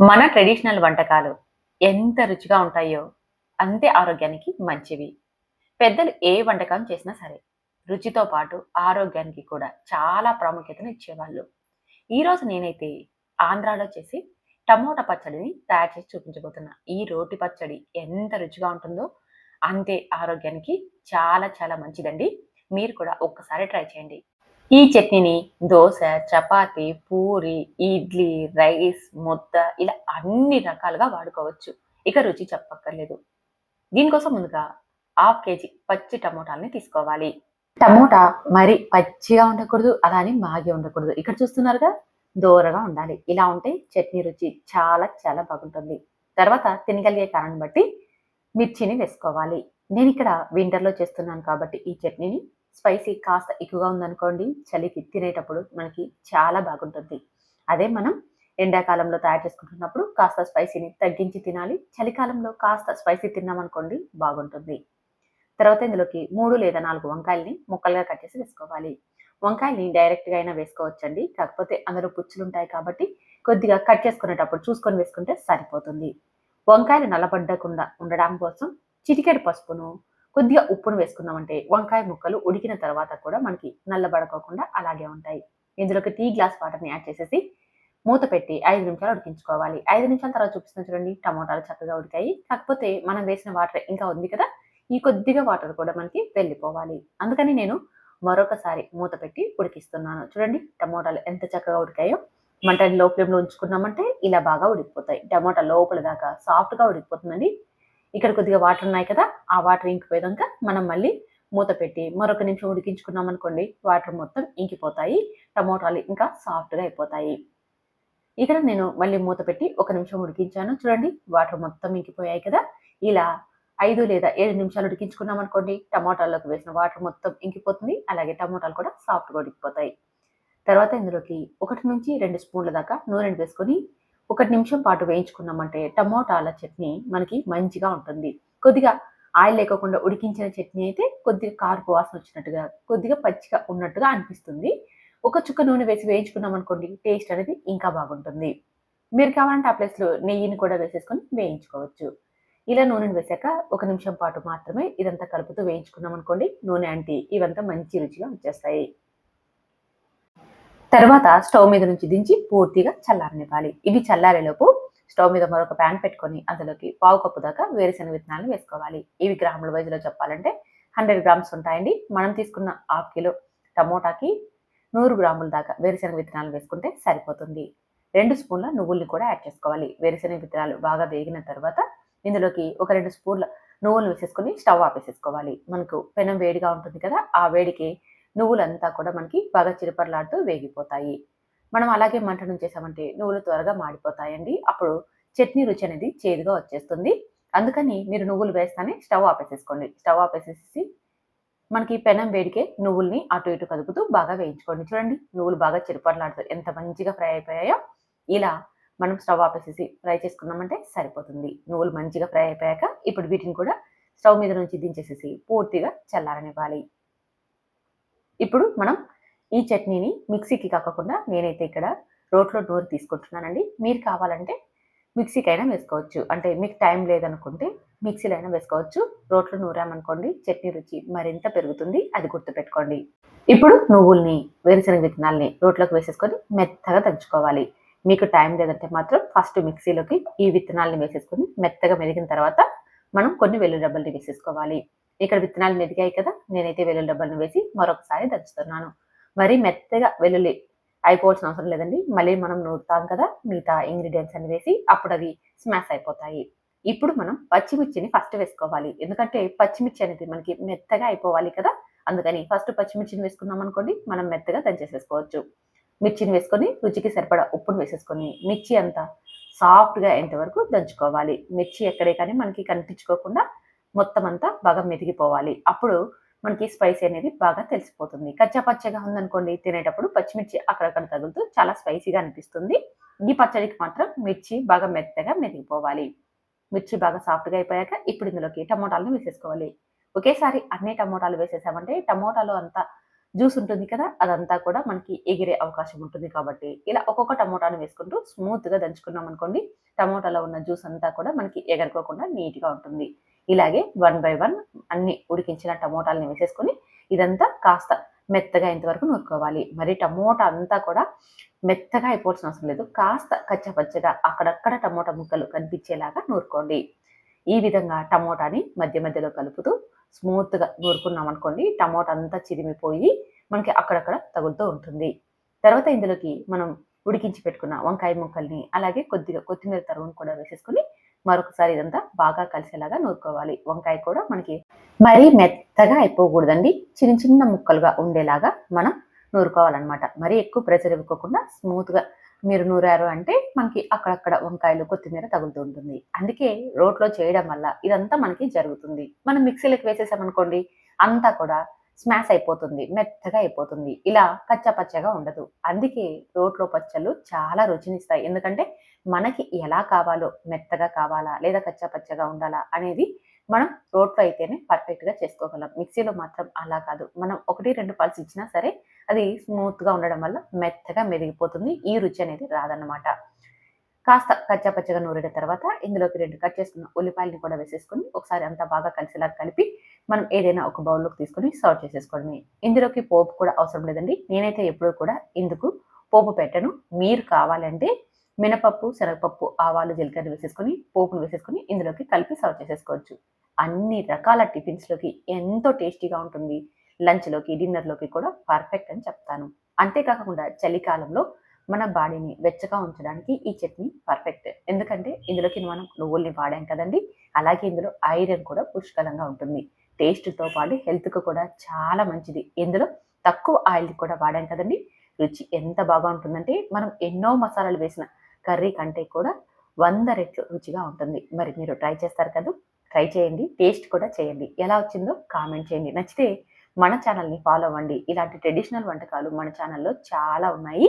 మన ట్రెడిషనల్ వంటకాలు ఎంత రుచిగా ఉంటాయో అంతే ఆరోగ్యానికి మంచివి. పెద్దలు ఏ వంటకం చేసినా సరే రుచితో పాటు ఆరోగ్యానికి కూడా చాలా ప్రాముఖ్యతను ఇచ్చేవాళ్ళు. ఈరోజు నేనైతే ఆంధ్రాలో చేసి టమోటా పచ్చడిని తయారు చేసి చూపించబోతున్నా. ఈ రోటి పచ్చడి ఎంత రుచిగా ఉంటుందో అంతే ఆరోగ్యానికి చాలా చాలా మంచిదండి. మీరు కూడా ఒక్కసారి ట్రై చేయండి. ఈ చట్నీని దోశ చపాతి పూరి ఇడ్లీ రైస్ ముద్ద ఇలా అన్ని రకాలుగా వాడుకోవచ్చు. ఇక రుచి చెప్పక్కర్లేదు. దీనికోసం ముందుగా హాఫ్ కేజీ పచ్చి టమోటాలని తీసుకోవాలి. టమోటా మరి పచ్చిగా ఉండకూడదు అలానే మాగి ఉండకూడదు. ఇక్కడ చూస్తున్నారుగా దూరగా ఉండాలి. ఇలా ఉంటే చట్నీ రుచి చాలా చాలా బాగుంటుంది. తర్వాత తినగలిగే కారణం బట్టి మిర్చిని వేసుకోవాలి. నేను ఇక్కడ వింటర్లో చేస్తున్నాను కాబట్టి ఈ చట్నీని స్పైసీ కాస్త ఎక్కువగా ఉందనుకోండి చలికి తినేటప్పుడు మనకి చాలా బాగుంటుంది. అదే మనం ఎండాకాలంలో తయారు చేసుకుంటున్నప్పుడు కాస్త స్పైసీని తగ్గించి తినాలి చలికాలంలో కాస్త స్పైసీ తిన్నామనుకోండి బాగుంటుంది. తర్వాత ఇందులోకి మూడు లేదా నాలుగు వంకాయల్ని ముక్కలుగా కట్ చేసి వేసుకోవాలి. వంకాయల్ని డైరెక్ట్గా అయినా వేసుకోవచ్చండి కాకపోతే అందులో పుచ్చులు ఉంటాయి కాబట్టి కొద్దిగా కట్ చేసుకునేటప్పుడు చూసుకొని వేసుకుంటే సరిపోతుంది. వంకాయలు నల్లబడ్డకుండా ఉండడం కోసం చిటికెడు పసుపును కొద్దిగా ఉప్పును వేసుకున్నామంటే వంకాయ ముక్కలు ఉడికిన తర్వాత కూడా మనకి నల్లబడకోకుండా అలాగే ఉంటాయి. ఇందులోకి టీ గ్లాస్ వాటర్ని యాడ్ చేసేసి మూత పెట్టి ఐదు నిమిషాలు ఉడికించుకోవాలి. ఐదు నిమిషాల తర్వాత చూపిస్తున్న చూడండి టమోటాలు చక్కగా ఉడికాయి. కాకపోతే మనం వేసిన వాటర్ ఇంకా ఉంది కదా ఈ కొద్దిగా వాటర్ కూడా మనకి వెళ్ళిపోవాలి. అందుకని నేను మరొకసారి మూత పెట్టి ఉడికిస్తున్నాను. చూడండి టమోటాలు ఎంత చక్కగా ఉడికాయో. మంటని లో ఫ్లేమ్లో ఉంచుకున్నామంటే ఇలా బాగా ఉడికిపోతాయి. టమోటా లోపల దాకా సాఫ్ట్గా ఉడికిపోతుందండి. ఇక్కడ కొద్దిగా వాటర్ ఉన్నాయి కదా ఆ వాటర్ ఇంకిపోయాక మనం మళ్ళీ మూత పెట్టి మరొక నిమిషం ఉడికించుకున్నాం అనుకోండి వాటర్ మొత్తం ఇంకిపోతాయి టమోటాలు ఇంకా సాఫ్ట్గా అయిపోతాయి. ఇక్కడ నేను మళ్ళీ మూత పెట్టి ఒక నిమిషం ఉడికించాను. చూడండి వాటర్ మొత్తం ఇంకిపోయాయి కదా ఇలా ఐదు లేదా ఏడు నిమిషాలు ఉడికించుకున్నాం అనుకోండి టమాటాల్లోకి వేసిన వాటర్ మొత్తం ఇంకిపోతుంది అలాగే టమోటాలు కూడా సాఫ్ట్గా ఉడికిపోతాయి. తర్వాత ఇందులోకి ఒకటి నుంచి రెండు స్పూన్ల దాకా నూనె వేసుకొని ఒకటి నిమిషం పాటు వేయించుకున్నామంటే టమోటాల చట్నీ మనకి మంచిగా ఉంటుంది. కొద్దిగా ఆయిల్ లేకోకుండా ఉడికించిన చట్నీ అయితే కొద్దిగా కారుపు వాసన వచ్చినట్టుగా కొద్దిగా పచ్చిగా ఉన్నట్టుగా అనిపిస్తుంది. ఒక చుక్క నూనె వేసి వేయించుకున్నాం అనుకోండి టేస్ట్ అనేది ఇంకా బాగుంటుంది. మీరు కావాలంటే ఆ ప్లేస్లో నెయ్యిని కూడా వేసేసుకొని వేయించుకోవచ్చు. ఇలా నూనెను వేసాక ఒక నిమిషం పాటు మాత్రమే ఇదంతా కలుపుతూ వేయించుకున్నాం అనుకోండి నూనె అంటే ఇవంతా మంచి రుచిగా వచ్చేస్తాయి. తర్వాత స్టవ్ మీద నుంచి దించి పూర్తిగా చల్లారనివ్వాలి. ఇవి చల్లారేలోపు స్టవ్ మీద మరొక ప్యాన్ పెట్టుకొని అందులోకి పావు కప్పు దాకా వేరుశెనగ విత్తనాలు వేసుకోవాలి. ఇవి గ్రాముల వైజ్లో చెప్పాలంటే హండ్రెడ్ గ్రామ్స్ ఉంటాయండి. మనం తీసుకున్న హాఫ్ కిలో టమోటాకి నూరు గ్రాముల దాకా వేరుశెనగ విత్తనాలు వేసుకుంటే సరిపోతుంది. రెండు స్పూన్ల నువ్వుల్ని కూడా యాడ్ చేసుకోవాలి. వేరుశెనగ విత్తనాలు బాగా వేగిన తర్వాత ఇందులోకి ఒక రెండు స్పూన్ల నువ్వులు వేసేసుకొని స్టవ్ ఆపేసేసుకోవాలి. మనకు పెనం వేడిగా ఉంటుంది కదా ఆ వేడికి నువ్వులంతా కూడా మనకి బాగా చిరుపర్లాడుతూ వేగిపోతాయి. మనం అలాగే మంట నుంచేసామంటే నువ్వులు త్వరగా మాడిపోతాయండి. అప్పుడు చట్నీ రుచి అనేది చేదుగా వచ్చేస్తుంది. అందుకని మీరు నువ్వులు వేస్తానే స్టవ్ ఆపేసేసుకోండి. స్టవ్ ఆపేసేసి మనకి పెనం వేడికే నువ్వుల్ని అటు ఇటు కదుపుతూ బాగా వేయించుకోండి. చూడండి నువ్వులు బాగా చిరుపర్లాడుతూ ఎంత మంచిగా ఫ్రై అయిపోయాయో. ఇలా మనం స్టవ్ ఆపేసేసి ఫ్రై చేసుకున్నామంటే సరిపోతుంది. నువ్వులు మంచిగా ఫ్రై అయిపోయాక ఇప్పుడు వీటిని కూడా స్టవ్ మీద నుంచి దించేసేసి పూర్తిగా చల్లారనివ్వాలి. ఇప్పుడు మనం ఈ చట్నీని మిక్సీకి కాకుండా నేనైతే ఇక్కడ రోట్లో నూరు తీసుకుంటున్నానండి. మీరు కావాలంటే మిక్సీకి అయినా వేసుకోవచ్చు. అంటే మీకు టైం లేదనుకుంటే మిక్సీలో అయినా వేసుకోవచ్చు. రోట్లో నూరామనుకోండి చట్నీ రుచి మరింత పెరుగుతుంది. అది గుర్తుపెట్టుకోండి. ఇప్పుడు నువ్వుల్ని వేరుశనగ విత్తనాల్ని రోట్లోకి వేసేసుకొని మెత్తగా దంచుకోవాలి. మీకు టైం లేదంటే మాత్రం ఫస్ట్ మిక్సీలోకి ఈ విత్తనాలని వేసేసుకొని మెత్తగా మెరిగిన తర్వాత మనం కొన్ని వెల్లుల్లి డబ్బల్ని వేసేసుకోవాలి. ఇక్కడ విత్తనాలు మెదిగాయి కదా నేనైతే వెల్లుల్లి డబ్బల్ని వేసి మరొకసారి దంచుతున్నాను. మరి మెత్తగా వెల్లుల్లి అయిపోవాల్సిన అవసరం లేదండి. మళ్ళీ మనం నూరుతాం కదా మిగతా ఇంగ్రీడియంట్స్ అని వేసి అప్పుడు అవి స్మాష్ అయిపోతాయి. ఇప్పుడు మనం పచ్చిమిర్చిని ఫస్ట్ వేసుకోవాలి. ఎందుకంటే పచ్చిమిర్చి అనేది మనకి మెత్తగా అయిపోవాలి కదా అందుకని ఫస్ట్ పచ్చిమిర్చిని వేసుకున్నాం అనుకోండి మనం మెత్తగా దంచేసేసుకోవచ్చు. మిర్చిని వేసుకొని రుచికి సరిపడా ఉప్పును వేసేసుకొని మిర్చి అంతా సాఫ్ట్గా అయ్యేంత వరకు దంచుకోవాలి. మిర్చి ఎక్కడే కానీ మనకి కనిపించుకోకుండా మొత్తం అంతా బాగా మెదిగిపోవాలి. అప్పుడు మనకి స్పైసీ అనేది బాగా తెలిసిపోతుంది. కచ్చా పచ్చగా ఉందనుకోండి తినేటప్పుడు పచ్చిమిర్చి అక్కడక్కడ తగులుతూ చాలా స్పైసీగా అనిపిస్తుంది. ఈ పచ్చడికి మాత్రం మిర్చి బాగా మెత్తగా మెదిగిపోవాలి. మిర్చి బాగా సాఫ్ట్గా అయిపోయాక ఇప్పుడు ఇందులోకి టమోటాలను వేసేసుకోవాలి. ఒకేసారి అన్ని టమోటాలు వేసేసామంటే టమోటాలు అంతా జ్యూస్ ఉంటుంది కదా అదంతా కూడా మనకి ఎగిరే అవకాశం ఉంటుంది కాబట్టి. ఇలా ఒక్కొక్క టమోటాను వేసుకుంటూ స్మూత్గా దంచుకున్నాం అనుకోండి టమోటాలో ఉన్న జ్యూస్ అంతా కూడా మనకి ఎగరుకోకుండా నీట్గా ఉంటుంది. ఇలాగే వన్ బై వన్ అన్ని ఉడికించిన టమోటాలని వేసేసుకొని ఇదంతా కాస్త మెత్తగా ఇంతవరకు నూరుకోవాలి. మరి టమోటా అంతా కూడా మెత్తగా అయిపోవాల్సిన అవసరం లేదు. కాస్త కచ్చపచ్చగా అక్కడక్కడ టమోటా ముక్కలు కనిపించేలాగా నూరుకోండి. ఈ విధంగా టమోటాని మధ్య మధ్యలో కలుపుతూ స్మూత్గా నూరుకున్నాం అనుకోండి టమోటా అంతా చిరిమిపోయి మనకి అక్కడక్కడ తగులుతూ ఉంటుంది. తర్వాత ఇందులోకి మనం ఉడికించి పెట్టుకున్న వంకాయ ముక్కల్ని అలాగే కొద్దిగా కొత్తిమీర తరుగును కూడా వేసేసుకొని మరొకసారి ఇదంతా బాగా కలిసేలాగా నూరుకోవాలి. వంకాయ కూడా మనకి మరీ మెత్తగా అయిపోకూడదండి. చిన్న చిన్న ముక్కలుగా ఉండేలాగా మనం నూరుకోవాలన్నమాట. మరీ ఎక్కువ ప్రెషర్ ఇవ్వకుండా స్మూత్గా మీరు నూరారు అంటే మనకి అక్కడక్కడ వంకాయలు కొత్తిమీర తగులుతూ ఉంటుంది. అందుకే రోట్లో చేయడం వల్ల ఇదంతా మనకి జరుగుతుంది. మనం మిక్సీలోకి వేసేసామనుకోండి అంతా కూడా స్మాష్ అయిపోతుంది మెత్తగా అయిపోతుంది. ఇలా కచ్చా పచ్చగా ఉండదు. అందుకే రోట్లో పచ్చళ్ళు చాలా రుచినిస్తాయి. ఎందుకంటే మనకి ఎలా కావాలో మెత్తగా కావాలా లేదా కచ్చా పచ్చగా ఉండాలా అనేది మనం రోట్లో అయితేనే పర్ఫెక్ట్గా చేసుకోగలం. మిక్సీలో మాత్రం అలా కాదు. మనం ఒకటి రెండు పల్స్ ఇచ్చినా సరే అది స్మూత్గా ఉండడం వల్ల మెత్తగా మెరిగిపోతుంది. ఈ రుచి అనేది రాదన్నమాట. కాస్త కచ్చాపచ్చగా నూరిన తర్వాత ఇందులోకి రెండు కట్ చేసుకున్న ఉల్లిపాయలని కూడా వేసేసుకుని ఒకసారి అంతా బాగా కలిసేలా కలిపి మనం ఏదైనా ఒక బౌల్లోకి తీసుకొని సర్వ్ చేసేసుకోవడమే ఇందులోకి పోపు కూడా అవసరం లేదండి. నేనైతే ఎప్పుడూ కూడా ఇందుకు పోపు పెట్టను. మీరు కావాలంటే మినపప్పు శనగపప్పు ఆవాలు జీలకర్ర వేసేసుకొని పోపును వేసేసుకొని ఇందులోకి కలిపి సర్వ్ చేసేసుకోవచ్చు. అన్ని రకాల టిఫిన్స్లోకి ఎంతో టేస్టీగా ఉంటుంది. లంచ్లోకి డిన్నర్లోకి కూడా పర్ఫెక్ట్ అని చెప్తాను. అంతేకాకుండా చలికాలంలో మన బాడీని వెచ్చగా ఉంచడానికి ఈ చట్నీ పర్ఫెక్ట్ ఎందుకంటే ఇందులోకి మనం నువ్వుల్ని వాడాం కదండి. అలాగే ఇందులో ఐరన్ కూడా పుష్కలంగా ఉంటుంది. టేస్ట్తో పాటు హెల్త్కు కూడా చాలా మంచిది. ఇందులో తక్కువ ఆయిల్ కూడా వాడాం కదండి. రుచి ఎంత బాగా ఉంటుందంటే మనం ఎన్నో మసాలాలు వేసిన కర్రీ కంటే కూడా వంద రెట్లు రుచిగా ఉంటుంది. మరి మీరు ట్రై చేస్తారు కదా? ట్రై చేయండి. టేస్ట్ కూడా చేయండి. ఎలా వచ్చిందో కామెంట్ చేయండి. నచ్చితే మన ఛానల్ని ఫాలో అవ్వండి. ఇలాంటి ట్రెడిషనల్ వంటకాలు మన ఛానల్లో చాలా ఉన్నాయి.